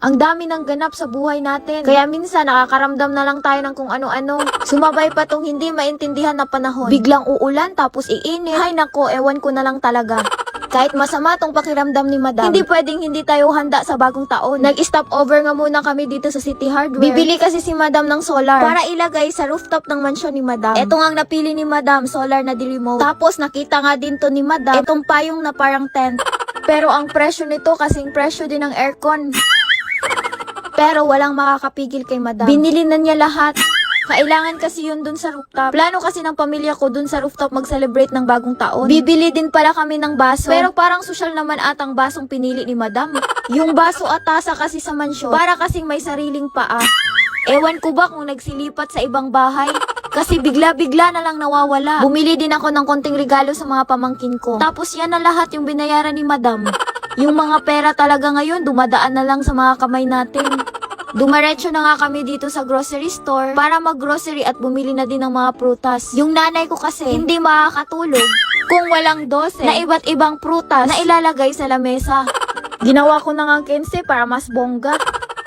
Ang dami ng ganap sa buhay natin. Kaya minsan nakakaramdam na lang tayo ng kung ano-ano. Sumabay pa tong hindi maintindihan na panahon. Biglang uulan tapos iinit. Hay nako, ewan ko na lang talaga. Kahit masama tong pakiramdam ni Madam, hindi pwedeng hindi tayo handa sa bagong taon. Nag-stop over nga muna kami dito sa City Hardware. Bibili kasi si Madam ng solar para ilagay sa rooftop ng mansyon ni Madam. Ito nga ang napili ni Madam, solar na di-remote. Tapos nakita nga din to ni Madam, itong payong na parang tent. Pero ang presyo nito kasing presyo din ng aircon. Pero walang makakapigil kay Madam. Binili na niya lahat. Kailangan kasi yun dun sa rooftop. Plano kasi ng pamilya ko dun sa rooftop mag-celebrate ng bagong taon. Bibili din pala kami ng baso. Pero parang social naman atang basong pinili ni Madam. Yung baso at tasa kasi sa mansyon, para kasing may sariling paa. Ewan ko ba kung nagsilipat sa ibang bahay? Kasi bigla-bigla na lang nawawala. Bumili din ako ng konting regalo sa mga pamangkin ko. Tapos yan na lahat yung binayaran ni Madam. Yung mga pera talaga ngayon, dumadaan na lang sa mga kamay natin. Dumaretso na nga kami dito sa grocery store para mag-grocery at bumili na din ng mga prutas. Yung nanay ko kasi hindi makakatulog kung walang dose na iba't ibang prutas na ilalagay sa lamesa. Ginawa ko na nga 15 para mas bongga.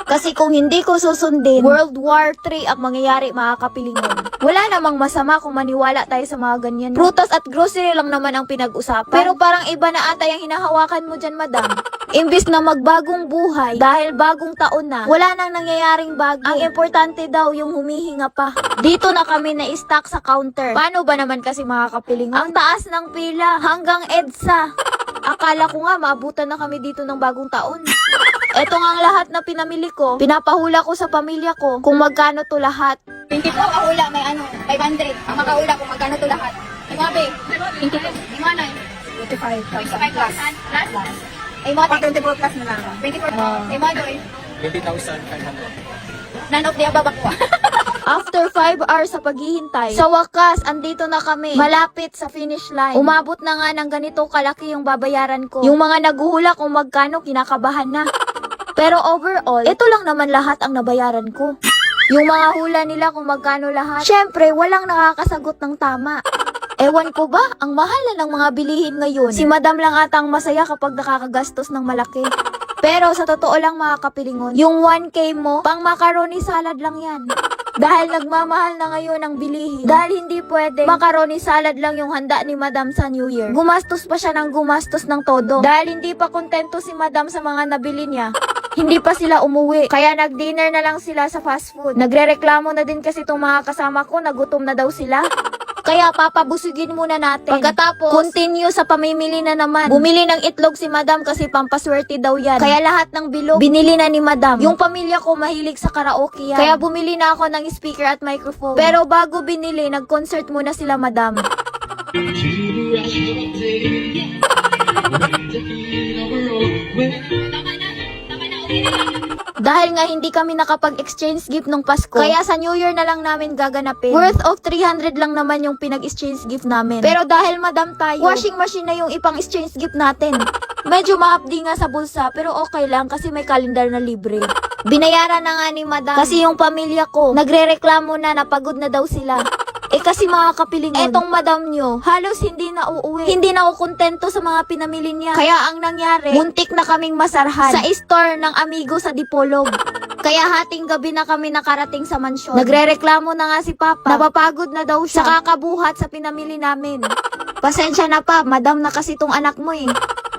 Kasi kung hindi ko susundin, World War 3 ang mangyayari mga kapilingon. Wala namang masama kung maniwala tayo sa mga ganyan. Prutas at grocery lang naman ang pinag-usapan. Pero parang iba na ata yung hinahawakan mo dyan, madam. Imbis na magbagong buhay, dahil bagong taon na, wala nang nangyayaring bago. Ang importante daw yung humihinga pa. Dito na kami na stock sa counter. Paano ba naman kasi mga kapilingon? Ang taas ng pila hanggang EDSA. Akala ko nga maabutan na kami dito ng bagong taon. Ito nga ang lahat na pinamili ko. Pinapahula ko sa pamilya ko kung magkano to lahat. 20 po, kahula may ano, 500. Ang makahula kung magkano to lahat. Ay mga be, 22. Ay mga nay. 25. 25 plus. Plus? Ay mga te. 24 plus na lang. 24 po. Ay mga doy. 20,500. None of the above ako. After 5 hours sa paghihintay, sa wakas, andito na kami. Malapit sa finish line. Umabot na nga ng ganito kalaki yung babayaran ko. Yung mga naguhula kung magkano, kinakabahan na. Pero overall, ito lang naman lahat ang nabayaran ko. Yung mga hula nila kung magkano lahat. Syempre, walang nakakasagot ng tama. Ewan ko ba, ang mahal na ng mga bilihin ngayon. Si madam lang atang masaya kapag nakakagastos ng malaki. Pero sa totoo lang mga kapilingon, yung 1K mo, pang macaroni salad lang yan. Dahil nagmamahal na ngayon ang bilihin. Dahil hindi pwede, macaroni salad lang yung handa ni Madam sa New Year. Gumastos pa siya ng gumastos ng todo. Dahil hindi pa kontento si Madam sa mga nabili niya. Hindi pa sila umuwi. Kaya nag-dinner na lang sila sa fast food. Nagrereklamo na din kasi itong mga kasama ko, nagutom na daw sila. Kaya papabusugin muna natin. Pagkatapos, continue sa pamimili na naman. Bumili ng itlog si Madam kasi pampaswerte daw yan. Kaya lahat ng bilog, binili na ni Madam. Yung pamilya ko mahilig sa karaoke yan. Kaya bumili na ako ng speaker at microphone. Pero bago binili, nag-concert muna sila Madam. Dahil nga hindi kami nakapag-exchange gift nung Pasko, kaya sa New Year na lang namin gaganapin. Worth of 300 lang naman yung pinag-exchange gift namin. Pero dahil madam tayo, washing machine na yung ipang exchange gift natin. Medyo maapdi nga sa bulsa, pero okay lang kasi may kalendar na libre. Binayaran na nga ni madam kasi yung pamilya ko, nagre-reklamo na napagod na daw sila. Kasi mga kapilingon, etong madam nyo, halos hindi na uuwi. Hindi na ako kontento sa mga pinamili niya. Kaya ang nangyari, muntik na kaming masarhan sa store ng amigo sa Dipolog. Kaya hating gabi na kami nakarating sa mansyon. Nagrereklamo na nga si Papa. Napapagod na daw siya sa kakabuhat sa pinamili namin. Pasensya na pa, madam na kasi tong anak mo eh.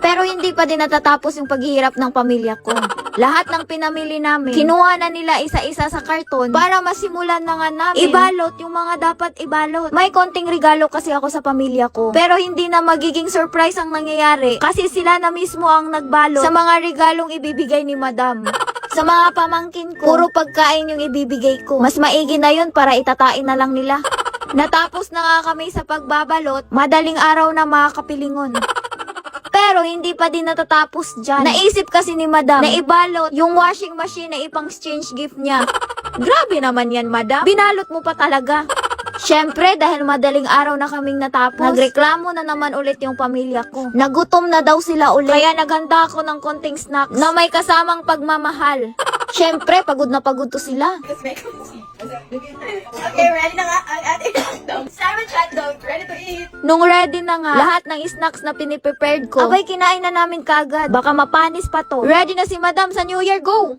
Pero hindi pa din natatapos yung paghihirap ng pamilya ko. Lahat ng pinamili namin, kinuha na nila isa-isa sa karton para masimulan na nga namin ibalot yung mga dapat ibalot. May konting regalo kasi ako sa pamilya ko. Pero hindi na magiging surprise ang nangyayari kasi sila na mismo ang nagbalot sa mga regalong ibibigay ni madam. Sa mga pamangkin ko, puro pagkain yung ibibigay ko. Mas maigi na yun para itatain na lang nila. Natapos na nga kami sa pagbabalot, madaling araw na mga kapilingon. Pero hindi pa din natatapos dyan. Naisip kasi ni madam na ibalot yung washing machine na ipang exchange gift niya. Grabe naman yan, madam. Binalot mo pa talaga. Siyempre, dahil madaling araw na kaming natapos, nagreklamo na naman ulit yung pamilya ko. Nagutom na daw sila ulit. Kaya naghanda ako ng konting snacks na may kasamang pagmamahal. Siyempre, pagod na pagod to sila. Okay, ready na nga ang ating. Ready to eat. Nung ready na nga, lahat ng snacks na piniprepared ko, abay kinain na namin kagad. Baka mapanis pa to. Ready na si madam sa New Year, go!